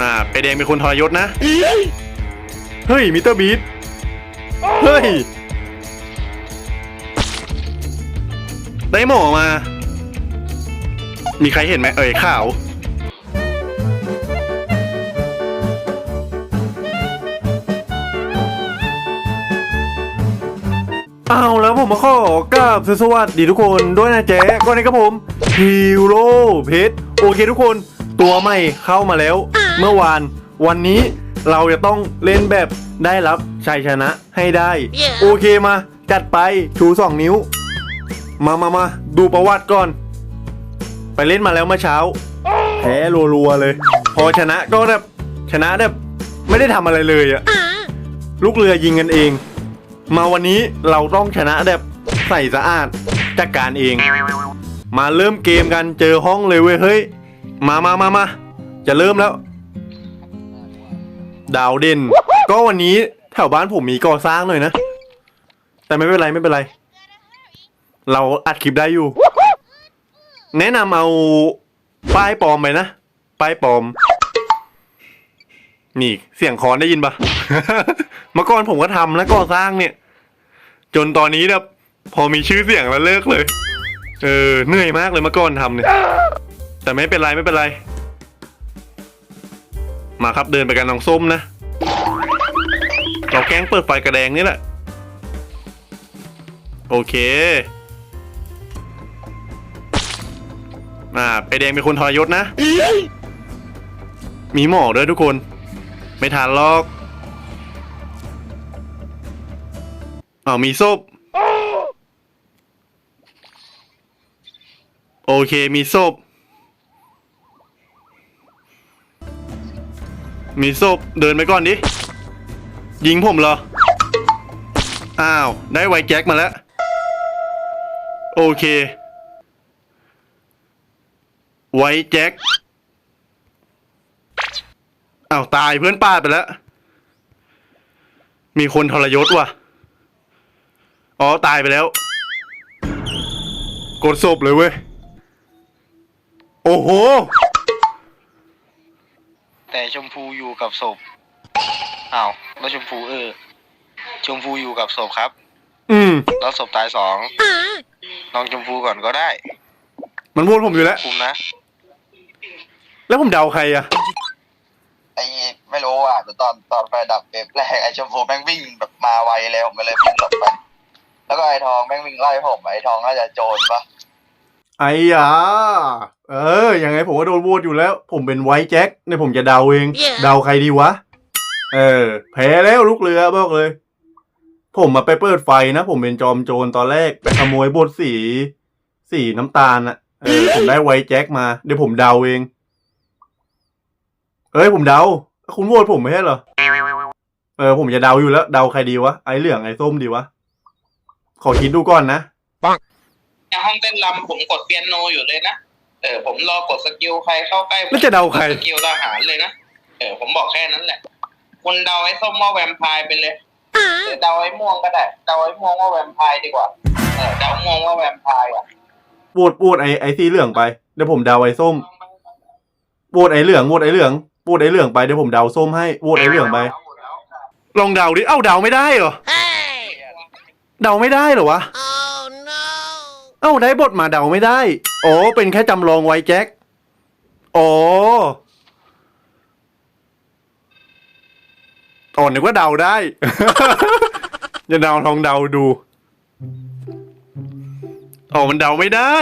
อ่าไปแดงเป็นคนทรยศนะ เฮ้ยมิสเตอร์บีทเฮ้ย ได้หมอมา มีใครเห็นไหมเอ่ยข่าว เอาแล้วผมมาขอกราบสวัสดีทุกคนด้วยนะเจ๊ก็นี่ครับผมฮีโร่เพชรโอเคทุกคน ตัวใหม่เข้ามาแล้ว เมื่อวาน วันนี้เราจะต้องเล่นแบบได้รับชัยชนะให้ได้ Yeah. โอเคมา จัดไปชูสองนิ้ว มามามาดูประวัติก่อน ไปเล่นมาแล้วเมื่อเช้าแพ้รัวๆเลย พอชนะก็แบบชนะแบบไม่ได้ทำอะไรเลยอะลูกเรือยิงกันเอง มาวันนี้เราต้องชนะแบบใส่สะอาดจัดการเอง มาเริ่มเกมกันเจอห้องเลยเว้ยเฮ้ย มามามามาจะเริ่มแล้ว ดาวเด่น ก็วันนี้แถวบ้านผมมีก่อสร้างหน่อยนะ แต่ไม่เป็นไรไม่เป็นไร เราอัดคลิปได้อยู่ แนะนำเอาป้ายปลอมไปนะ ป้ายปลอม นี่เสียงคอนได้ยินปะ เมื่อก่อนผมก็ทำนะก่อสร้างเนี่ย จนตอนนี้แบบพอมีชื่อเสียงแล้วเลิกเลย เออเหนื่อยมากเลยเมื่อก่อนทำเนี่ย แต่ไม่เป็นไรไม่เป็นไร มาครับเดินไปกันน้องส้มนะ เราแกล้งเปิดไฟกระแดงนี่แหละ โอเคอ่าไปแดงเป็นคนทรยศนะ มีหมอกด้วยทุกคน ไม่ทันหรอกอ้าวมีศพโอเคมีศพ มีศพเดินไปก่อนดิ ยิงผมเหรอ อ้าว ได้ไวแจ็คมาแล้ว โอเค ไวแจ็คอ้าวตายเพื่อนป้าไปแล้ว มีคนทรยศว่ะ อ๋อ ตายไปแล้ว กดศพเลยเว้ย โอ้โห แต่ชมพูอยู่กับศพอ้าวแล้วชมพูเออ ชมพูอยู่กับศพครับ อืม แล้วศพตายสองลองชมพูก่อนก็ได้มันพูดผมอยู่แล้ว คุมนะแล้วผมเดาใครอะไอ้ไม่รู้อะแต่ตอนตอนไฟดับเว็บแรกไอ้ชมพูแม่งวิ่งแบบมาไวเลยผมก็เลยวิ่งหลบไป แล้วก็ไอ้ทองแม่งวิ่งไล่ผมไอ้ทองน่าจะโจรปะ ไอ้ยาเออ ยังไงผมก็โดนโหวตอยู่แล้ว ผมเป็นไวท์แจ็คเนี่ยผมจะเดาเอง Yeah. เดาใครดีวะ เออ แพ้แล้วลูกเรือบอกเลย ผมมาไปเปิดไฟนะ ผมเป็นจอมโจรตอนแรก ไปขโมยบทสี สีน้ำตาลอะเออ ผมได้ไวท์แจ็คมา เดี๋ยวผมเดาเอง เอ้ย ผมเดา คุณโหวตผมไม่ใช่เหรอ เออ ผมจะเดาอยู่แล้ว เดาใครดีวะ ไอ้เหลืองไอ้ส้มดีวะ ขอคิดดูก่อนนะใน ห้องเต้นรำผมกดเปียโนอยู่เลยนะเออผมรอกดสกิลใครเข้าใกล้ผมแล้วจะเดาใครกสกิลทหารเลยนะเออผมบอกแค่นั้นแหละคุณเดาไอ้ส้มว่าแวมไพร์ไปเลยหรือเดาไอ้ม่วงก็ได้เดาไอ้ม่วงว่าแวมไพร์ดีกว่าเออเดาม่วงว่าแวมไพร์อะโหวตโหวตไอ้ไอ้สีเหลืองไปเดี๋ยวผมเดาไอ้ส้มโหวตไอ้เหลืองโหวตไอ้เหลืองโหวตไอ้เหลืองไปเดี๋ยวผมเดาส้มให้โหวตไอ้เหลืองไป ลองเดาดิเอ้าเดาไม่ได้เหรอ Hey! เดาไม่ได้เหรอวะ Oh no! เอ้าได้บทมาเดาไม่ได้ โอ๋อเป็นแค่จำลองไว้แจ็คอ๋ออ๋อนึกว่าเดาได้ จะเดาลองเดาดูอ๋อมันเดาไม่ได้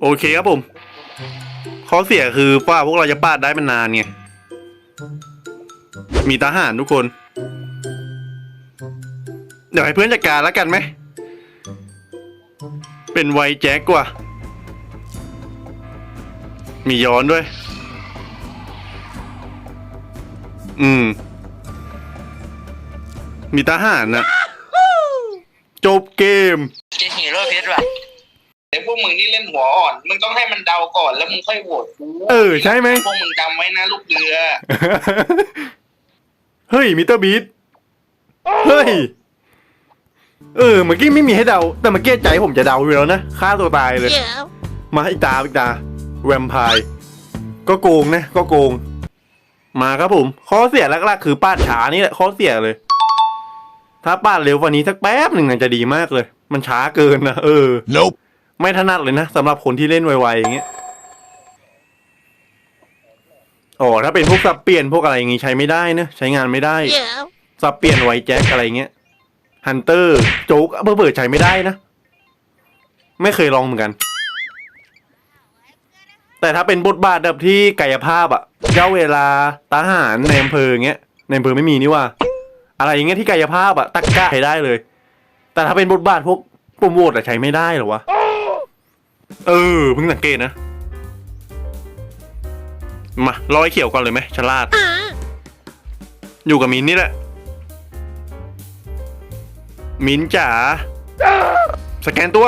โอเคครับผมข้อเสียคือว่าพวกเราจะปาดได้มันนานไงมีทหารทุกคน เดี๋ยวให้เพื่อนจัดการแล้วกันไหม เป็นไวแจ็คกว่า มีย้อนด้วย อืม มีทหารนะ จบเกม จะฮีโร่เพชรว่ะแต่พวกมึงนี่เล่นหัวอ่อน มึงต้องให้มันเดาก่อนแล้วมึงค่อยโหวตกูเออใช่ไหม พวกมึงจำไว้นะลูกเรือ เฮ้ยมิสเตอร์บีทเฮ้ย เออเมื่อกี้ไม่มีให้เดา แต่เมื่อกี้ใจผมจะเดาอยู่แล้วนะฆ่าตัวตายเลย Yeah. มาอีกตาอีกตาแวมไพร์ก็โกงนะก็โกง มาครับผมข้อเสียหลักๆคือปาดช้านี่แหละข้อเสียเลย ถ้าปาดเร็วกว่านี้สักแป๊บหนึ่งน่าจะดีมากเลย มันช้าเกินนะเออ Nope. ไม่ถนัดเลยนะสำหรับคนที่เล่นไวๆอย่างเงี้ยอ๋อถ้าเป็นพวกสับเปลี่ยนพวกอะไรอย่างงี้ใช้ไม่ได้นะใช้งานไม่ได้ Yeah. สับเปลี่ยนไวแจ็คอะไรเงี้ย ฮันเตอร์โจ๊กเพื่อเปิดใช้ไม่ได้นะ ไม่เคยลองเหมือนกัน แต่ถ้าเป็นบทบาทแบบที่กายภาพอะเย้าเวลาทหารในอำเภออย่างเงี้ยในอำเภอไม่มีนี่ว่า อะไรอย่างเงี้ยที่กายภาพอะตักกะใช้ได้เลย แต่ถ้าเป็นบทบาทพวกโปรโมทอะใช้ไม่ได้หรอวะเออเพิ่งสังเกตนะมาร้อยเขียวก่อนเลยไหมฉลาด อยู่กับมินนี่แหละ มินจ๋าสแกนตัว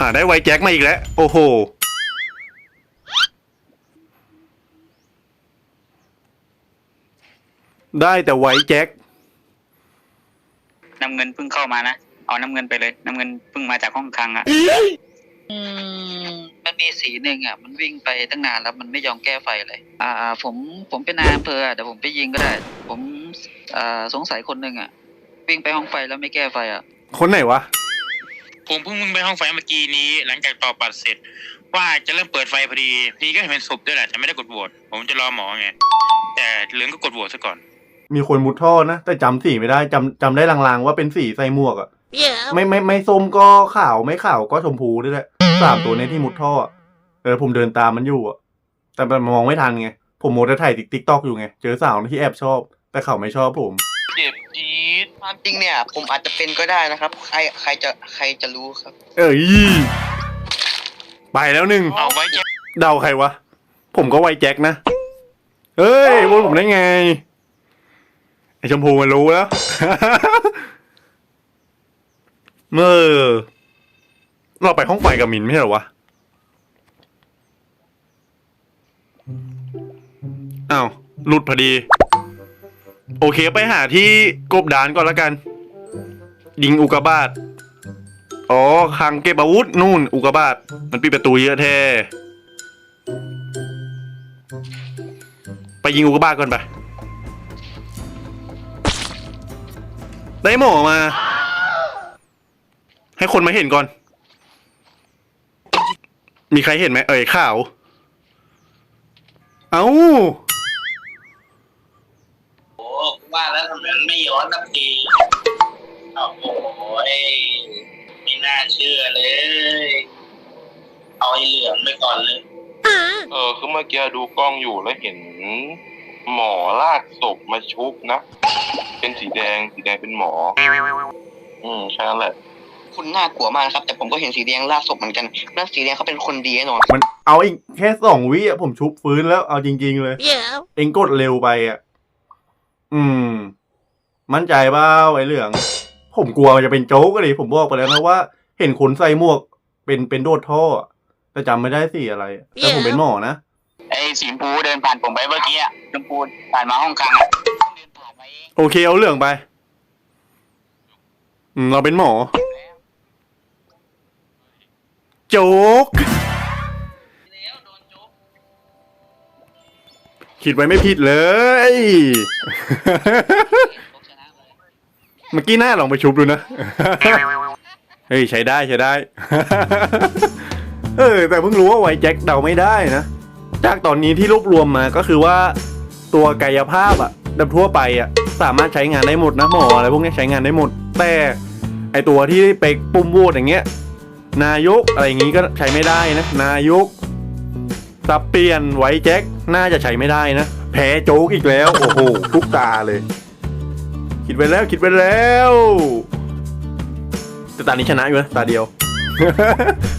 อ่าได้ไวแจ็คมาอีกแล้ว โอ้โห ได้แต่ไวแจ็คน้ำเงินเพิ่งเข้ามานะ เอาน้ำเงินไปเลย น้ำเงินเพิ่งมาจากห้องคลังอะอืม มันมีสีหนึ่งอะมันวิ่งไปตั้งนานแล้วมันไม่ยอมแก้ไฟเลย อ่า ผมผมเป็นนายอำเภออะเดี๋ยวผมไปยิงก็ได้ ผมอ่าสงสัยคนหนึ่งอะวิ่งไปห้องไฟแล้วไม่แก้ไฟอะ คนไหนวะ ผมเพิ่งมึงไปห้องไฟเมื่อกี้นี้ หลังจากต่อปัดเสร็จ ว่าจะเริ่มเปิดไฟพอดีพี่ก็เห็นเป็นศพด้วยแหละแต่ไม่ได้กดโหวตผมจะรอหมอไงแต่เหลืองก็กดโหวตซะก่อน มีคนมุดท่อนะ แต่จำสีไม่ได้จำจำได้ลางๆ ว่าเป็นสีใส่หมวกอะ Yeah. ไม่ไม่ไม่ส้มก็ขาวไม่ขาวก็ชมพูด้วยแหละ สามตัวเนี้ที่มุดท่ออะเออผมเดินตามมันอยู่อะแต่มันมองไม่ทันไง ผมโมจะถ่ายติ๊กติ๊กตอกอยู่ไง เจอสาวที่แอบชอบ แต่เขาไม่ชอบผม เจ็บจี๊ดความจริงเนี่ย ผมอาจจะเป็นก็ได้นะครับ ใครใครจะใครจะรู้ครับ เอ้ยไปแล้วหนึ่งเอาไว้แจ็คเดาใครวะ ผมก็ไวแจ็คนะเฮ้ยบนผมได้ไง ไอชมพูมันรู้แล้ว เมื่อ เราไปห้องไฟกับมินไม่ใช่เหรอวะอ้าวหลุดพอดี โอเคไปหาที่กบดานก่อนละกัน ยิงอุกาบาตอ๋อคลังเก็บอาวุธนู่น อุกาบาตมันปิดประตูเยอะแท้ไปยิงอุกกาบาตก่อนไป ได้หมอมา ให้คนมาเห็นก่อน มีใครเห็นไหมเอ่ยข่าว เอา้าโอ้ว่าแล้วทำไมมันไม่ย้อนสักทีโอ้โหไม่น่าเชื่อเลย เอาไอ้เหลืองไปก่อนเลย เออคือเมื่อกี้ดูกล้องอยู่แล้วเห็น หมอลากศพมาชุบนะ เป็นสีแดงสีแดงเป็นหมอ อืมแค่นั้นแหละ คุณน่ากลัวมากนะครับ แต่ผมก็เห็นสีแดงลากศพเหมือนกันแล้วสีแดงเขาเป็นคนดีแน่นอน มันเอาอีกแค่สองวิอะผมชุบฟื้นแล้วเอาจริง ๆ เลย Yeah. เองกดเร็วไปอะอืม มั่นใจเปล่าไอ้เหลือง ผมกลัวมันจะเป็นโจ๊กก็เลยผมบอกไปแล้วนะว่า เห็นคนใส่หมวก เป็นเป็นโดดท่ออะแต่จำไม่ได้สีอะไรอะแต่ผมเป็นหมอนะไอ้สีชมพูเดินผ่านผมไปเมื่อกี้อะชมพูผ่านมาห้องคลังอะเดินผ่านมาเอง โอเคเอาเหลืองไปอืมเราเป็นหมอ โจ๊ก คิดไว้ไม่ผิดเลย เมื่อกี้หน้าลองไปชุบดูนะ เฮ้ย ใช้ได้ใช้ได้ เออ แต่เพิ่งรู้ว่าไวแจ็คเดาไม่ได้นะ จากตอนนี้ที่รวบรวมมาก็คือว่าตัวกายภาพอะแบบทั่วไปอะสามารถใช้งานได้หมดนะหมออะไรพวกนี้ใช้งานได้หมด แต่ไอตัวที่ไปปุ่มโหวตอย่างเงี้ย นายกอะไรอย่างงี้ก็ใช้ไม่ได้นะ นายกสับเปลี่ยนไว้แจ็คน่าจะใช้ไม่ได้นะ แพ้โจ๊กอีกแล้ว โอ้โหทุกตาเลย คิดไว้แล้วคิดไว้แล้วแต่ตานี้ชนะอยู่นะตาเดียว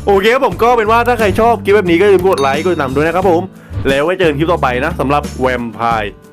โอเคครับผมก็เป็นว่าถ้าใครชอบคลิปแบบนี้ก็อย่าลืมกดไลค์กดติดตามด้วยนะครับผม แล้วไว้เจอกันคลิปต่อไปนะสำหรับแวมไพร์